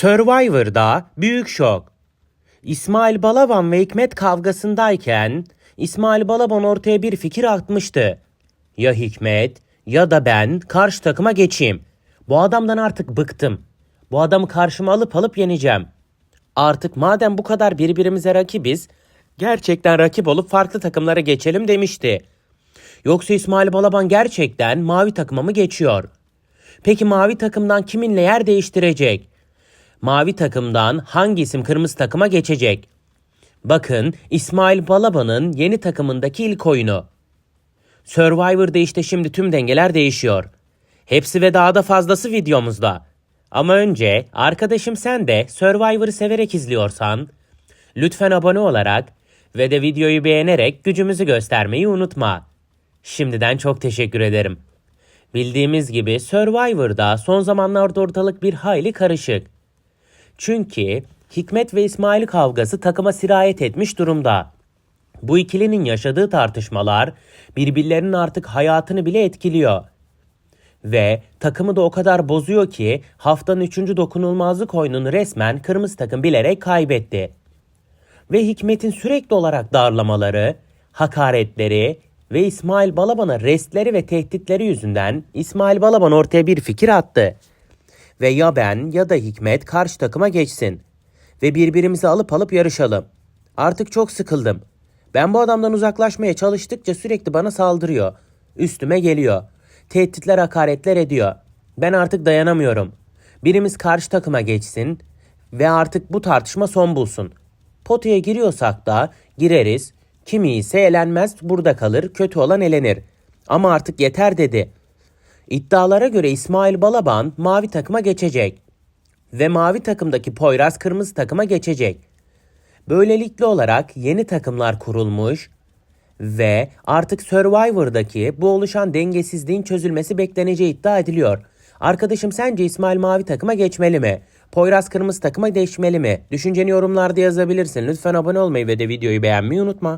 Survivor'da büyük şok. İsmail Balaban ve Hikmet kavgasındayken İsmail Balaban ortaya bir fikir atmıştı. Ya Hikmet ya da ben karşı takıma geçeyim. Bu adamdan artık bıktım. Bu adamı karşıma alıp alıp yeneceğim. Artık madem bu kadar birbirimize rakibiz, gerçekten rakip olup farklı takımlara geçelim demişti. Yoksa İsmail Balaban gerçekten mavi takıma mı geçiyor? Peki mavi takımdan kiminle yer değiştirecek? Mavi takımdan hangi isim kırmızı takıma geçecek? Bakın İsmail Balaban'ın yeni takımındaki ilk oyunu. Survivor'da işte şimdi tüm dengeler değişiyor. Hepsi ve daha da fazlası videomuzda. Ama önce arkadaşım sen de Survivor'ı severek izliyorsan lütfen abone olarak ve de videoyu beğenerek gücümüzü göstermeyi unutma. Şimdiden çok teşekkür ederim. Bildiğimiz gibi Survivor'da son zamanlarda ortalık bir hayli karışık. Çünkü Hikmet ve İsmail kavgası takıma sirayet etmiş durumda. Bu ikilinin yaşadığı tartışmalar birbirlerinin artık hayatını bile etkiliyor. Ve takımı da o kadar bozuyor ki haftanın 3. dokunulmazlık oyununu resmen kırmızı takım bilerek kaybetti. Ve Hikmet'in sürekli olarak darlamaları, hakaretleri ve İsmail Balaban'a restleri ve tehditleri yüzünden İsmail Balaban ortaya bir fikir attı. Ve ya ben ya da Hikmet karşı takıma geçsin. Ve birbirimizi alıp alıp yarışalım. Artık çok sıkıldım. Ben bu adamdan uzaklaşmaya çalıştıkça sürekli bana saldırıyor. Üstüme geliyor. Tehditler hakaretler ediyor. Ben artık dayanamıyorum. Birimiz karşı takıma geçsin ve artık bu tartışma son bulsun. Potaya giriyorsak da gireriz. Kimi ise elenmez burada kalır, kötü olan elenir. Ama artık yeter dedi. İddialara göre İsmail Balaban mavi takıma geçecek. Ve mavi takımdaki Poyraz kırmızı takıma geçecek. Böylelikle olarak yeni takımlar kurulmuş ve artık Survivor'daki bu oluşan dengesizliğin çözülmesi bekleneceği iddia ediliyor. Arkadaşım sence İsmail mavi takıma geçmeli mi? Poyraz kırmızı takıma değişmeli mi? Düşünceni yorumlarda yazabilirsin. Lütfen abone olmayı ve de videoyu beğenmeyi unutma.